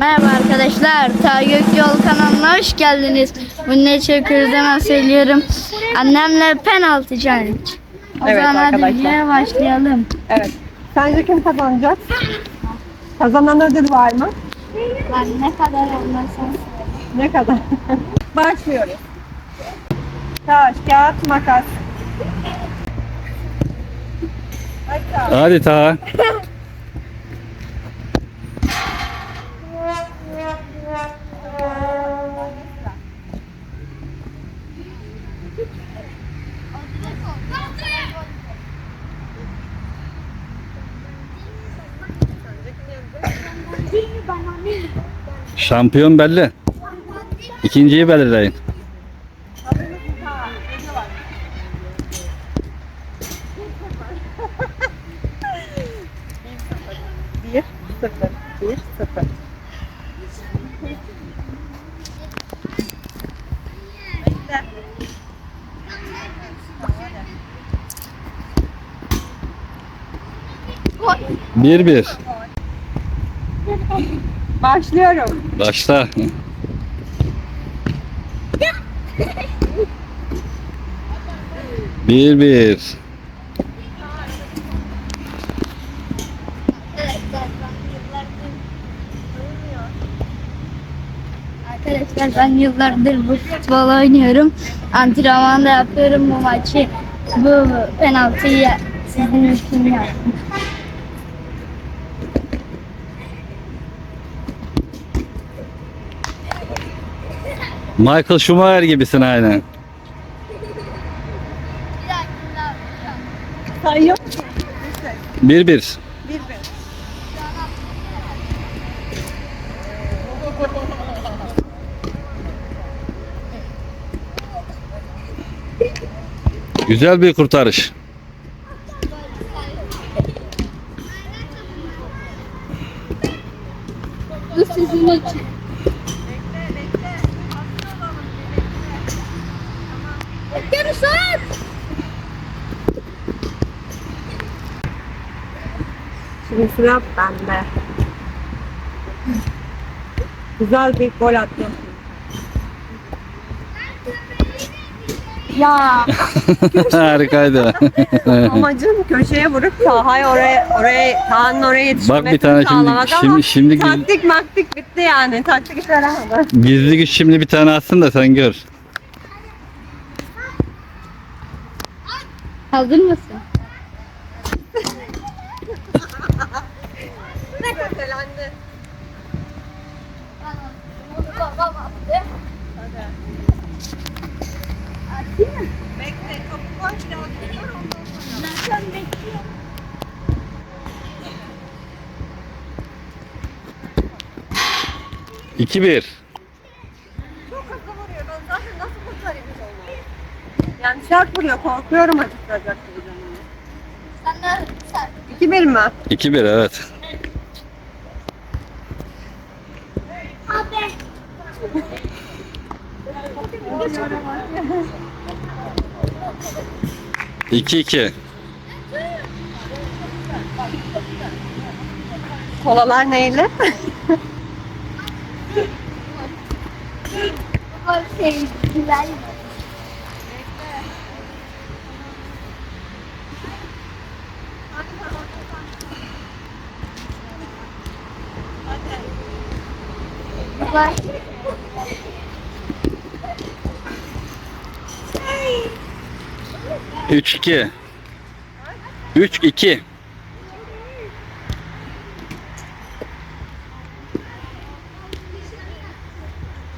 Merhaba arkadaşlar, Ta Gök Yol kanalına hoş geldiniz. Bunu ne çekiyoruz hemen söylüyorum. Annemle penaltı challenge. O Evet zaman hadi arkadaşlar. videoya başlayalım. Evet. Sence kim kazanacak? Kazanan ödül var mı? Ben ne kadar olmasın. Ne kadar? Başlıyoruz. Taş, kağıt, makas. Hadi. Hadi ta. Şampiyon belli. İkinciyi belirleyin. Bir. Bir bir. Başlıyorum. Başla. Bir bir. Arkadaşlar ben yıllardır bu futbol oynuyorum. Antrenman da yapıyorum bu maçı. Bu penaltıyı sizin için yaptım. Michael Schumacher gibisin aynen. Sayıyor. Bir bir. Bir. Güzel bir kurtarış. Görüşürüz. Şimdi sıra bende. Güzel bir gol attım. Ya. Harikaydı. Amacım köşeye vurup sahaya oraya oraya Kaan'ın oraya yetişmesini Bak bir tane şimdi- sağlamak ama şimdi- şimdi taktik maktik bitti yani. Taktik yaramadı. Gizli güç şimdi bir tane atsın da sen gör. Hazır mısın? Kötelendi. Bekle koy bekle, ondan sonra. İki bir. Çok hızlı vuruyor. Ben zaten nasıl kurtarayım onu? Yani şart vuruyor. Korkuyorum canını. Sen de sen. 2-1 mi? İki bir evet. Abi. İki iki. Kolalar neyle? Sevgiler. Bye. Üç iki. Üç iki.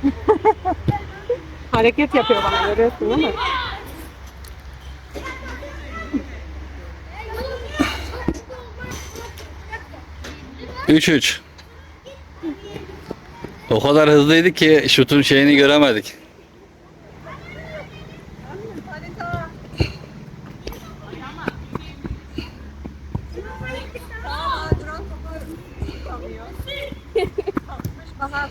Hareket yapıyor bana görüyorsun değil mi? Üç üç. O kadar hızlıydı ki şutun şeyini göremedik. Tamam, duran topu tutamıyor. Kalkmış bana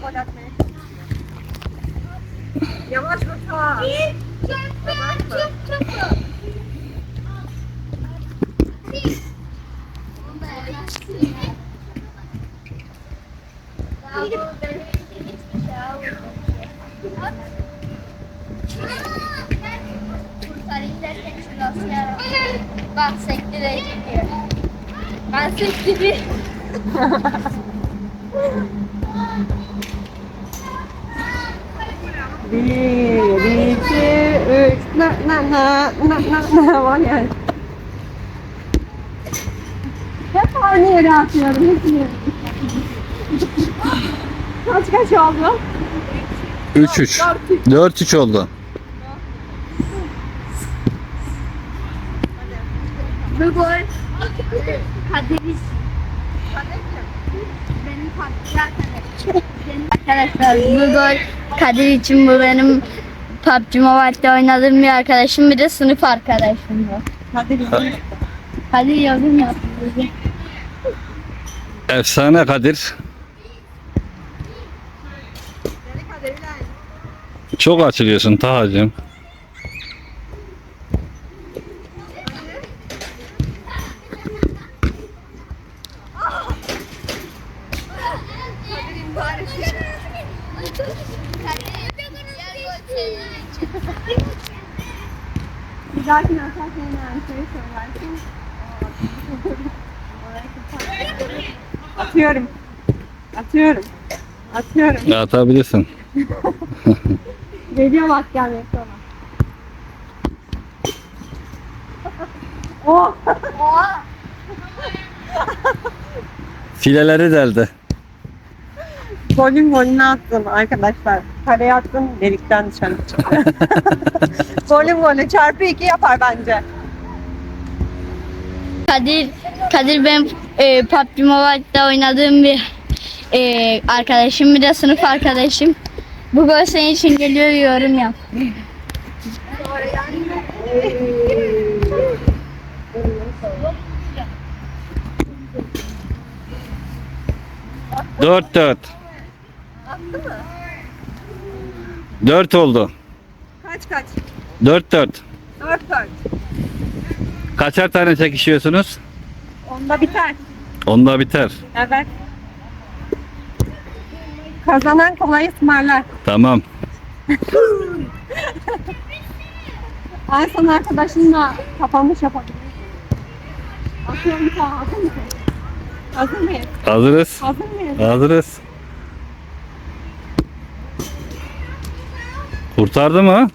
Ben sektireyim. Bir, iki, üç. Na na na na na na var yani. Hep aynı yere atıyorum. Hep yere. Kaç kaç oldu? 3-3. 4-3 oldu. Bu gol Kadir benim PUBG. Arkadaşlar bu gol Kadir için bu benim PUBG Mobile'de oynadığım bir arkadaşım bir de sınıf arkadaşım bu. Kadir yorum yaptı. bize. Efsane Kadir. Çok açılıyorsun Taha'cığım. Dahakine atarken yani şey söylersin. Atıyorum. Atıyorum. Atıyorum. Atabilirsin. Geliyor bak gelmek sonra. Oh! Oha! Fileleri deldi. Golün golünü attım arkadaşlar. Kaleye attım delikten dışarı çıktı. Golü çarpı iki yapar bence. Kadir, Kadir benim e, PUBG Mobile'de oynadığım bir e, arkadaşım bir de sınıf arkadaşım. Bu gol senin için geliyor yorum yap. Dört dört. Attı mı? Dört oldu. Kaç kaç? Dört dört. Dört dört. Kaçar tane çekişiyorsunuz? Onda biter. Onda biter. Evet. Kazanan kolay ısmarlar. Tamam. En son arkadaşınla kapanmış yapabiliriz. Atıyorum hazır mısın? Hazır mıyız? Hazırız. Hazır mıyız? Hazırız. Kurtardı mı?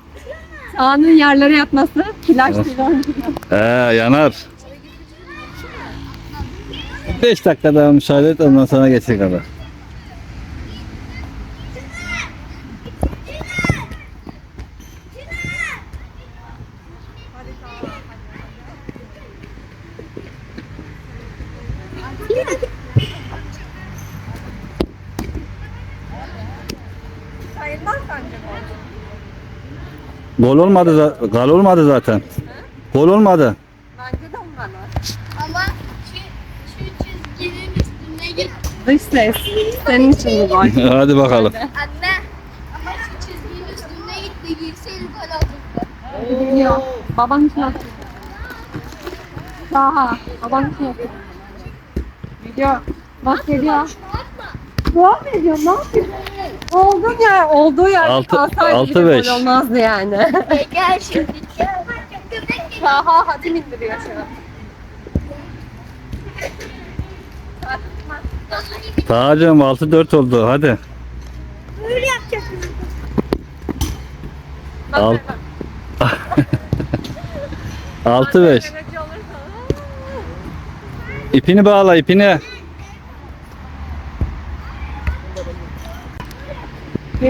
Sağının yerlere yatması değil. He yanar. 5 dakika daha müsaade et ondan sonra geçecek kadar. Sayılmaz bence bu. Gol olmadı za- gol olmadı zaten. Gol olmadı. Bence de olmalı. Ama şu, şu çizginin üstüne git. Dış ses. Senin için bu gol. Hadi bakalım. Anne. Ama şu çizginin üstüne gitti. Girseydi gol olacaktı. Geliyor. Baban için atıyor. Daha. Baban için atıyor. Geliyor. Bak geliyor. Devam ediyor. Ne yapıyor? Oldu ya. Olduğu yer. Altı- kalsaydı altı de beş. olmazdı yani. E, gel şimdi gel. Daha hatim indiriyor şu an. Tahacığım 6-4 oldu hadi. Böyle yapacaksın. Al. Bak, 6-5. kaleci olursa- İpini bağla ipini.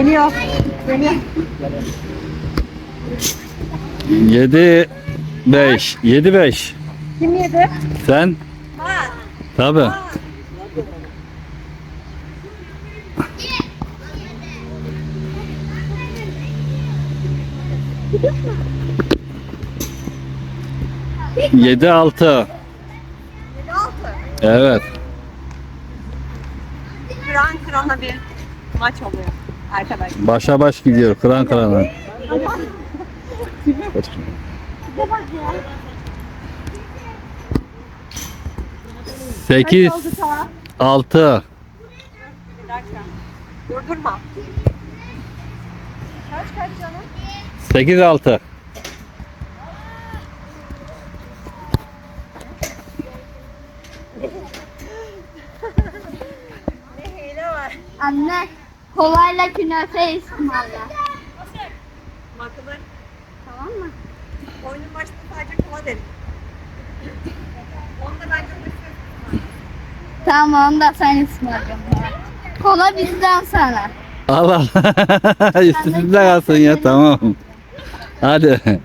Geliyor. Geliyor. 7 5. 7 5. Kim yedi? Sen? Ha. Tabi. Yedi altı. Yedi altı. Evet. Kıran kırana bir maç oluyor arkadaşlar. Başa baş gidiyor kıran kırana. Sekiz altı. Durdurma. Kaç kaç canım? 8-6. Ne hile var. Anne kolayla künefe ısmarla. Bakılır. Tamam mı? Oyunun başında sadece kola derim. Onda bence Tamam onu da sen ısmarla. Kola bizden sana. Allah Allah. Üstü sizde kalsın ya tamam. Hadi.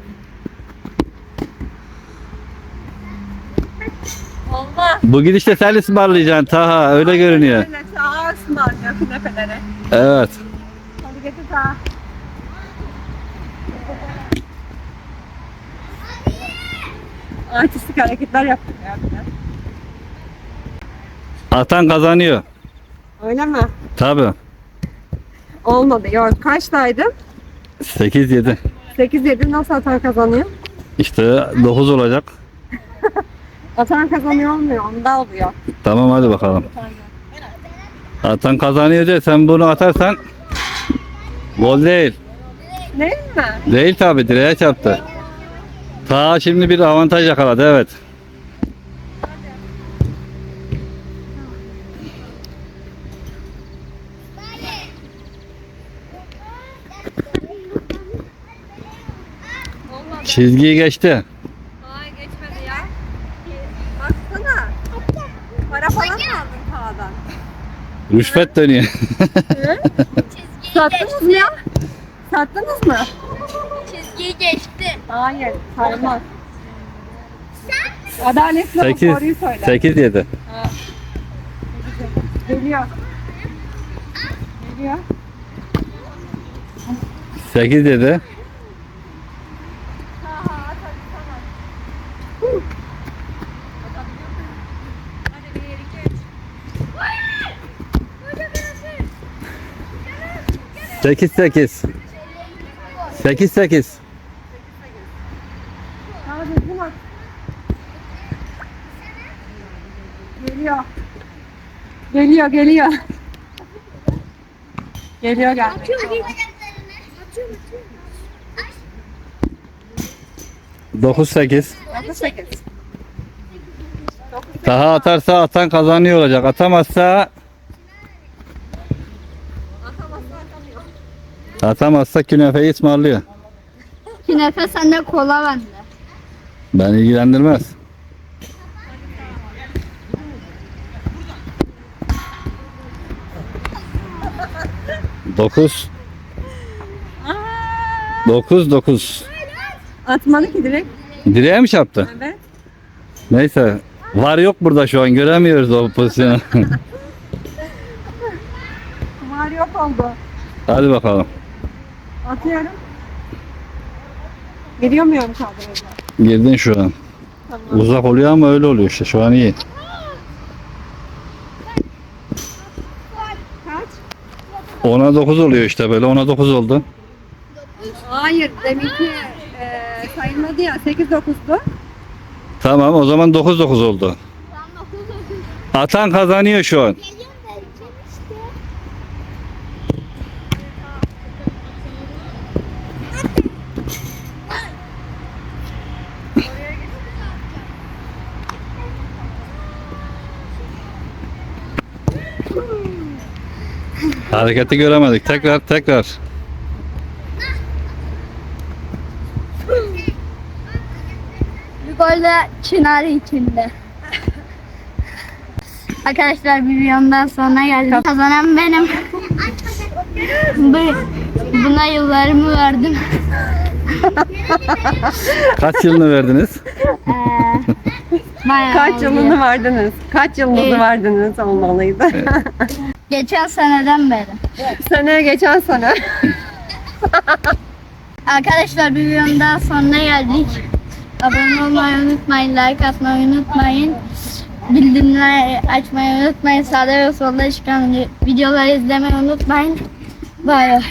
Olmaz. Bu gidişte sen ısmarlayacaksın Taha öyle görünüyor. Öyle sağa künefelere. Evet. Hadi getir sağa. Artistik hareketler yaptık ya. Atan kazanıyor. Öyle mi? Tabi. Olmadı. Yok. Kaçtaydım? 8-7. 8-7 nasıl atan kazanıyor? İşte 9 olacak. Atan kazanıyor olmuyor. Onda oluyor. Tamam hadi bakalım. Atan kazanıyor de sen bunu atarsan gol değil. Değil mi? Değil tabi direğe çarptı. Ta şimdi bir avantaj yakaladı evet. Çizgiyi geçti. Rüşvet dönüyor. Sattınız mı ya? Sattınız mı? Çizgiyi geçti. Hayır. Saymaz. Adaletli ol, 8 doğruyu söyle. 8 7. Geliyor. Geliyor. 8 7. Hadi bir, iki, üç. 8 8. 8 8. Hadi düzgün at. Geliyor. Geliyor, geliyor. Geliyor gel. Dokuz 8. 9 8. Daha atarsa atan kazanıyor olacak. Atamazsa atamazsa künefeyi ısmarlıyor. Künefe sende kola bende. Ben ilgilendirmez. Dokuz. Dokuz dokuz. Atmalı ki direkt. Direğe mi çarptı? Evet. Neyse. Var yok burada şu an göremiyoruz o pozisyonu. Var yok oldu. Hadi bakalım. Atıyorum. Geliyor muyum kadroya? Girdin şu an. Tamam. Uzak oluyor ama öyle oluyor işte. Şu an iyi. Kaç? Ona 9 oluyor işte böyle. Ona 9 oldu. Hayır, deminki e, sayılmadı ya. 8 9'du. Tamam o zaman 9 9 oldu. Atan kazanıyor şu an. Hareketi göremedik. Tekrar tekrar. De Çınar içinde. Arkadaşlar bir videomdan sonra geldim. Kazanan benim. Bu, buna yıllarımı verdim. Kaç yılını verdiniz? Ee, bayağı Kaç yılını verdiniz? Kaç yılınızı Evet. verdiniz olmalıydı. Geçen seneden beri. Sene geçen sene. Arkadaşlar bir videonun daha sonuna geldik. Abone olmayı unutmayın, like atmayı unutmayın. Bildirimleri açmayı unutmayın. Sağda ve solda çıkan videoları izlemeyi unutmayın. Bay.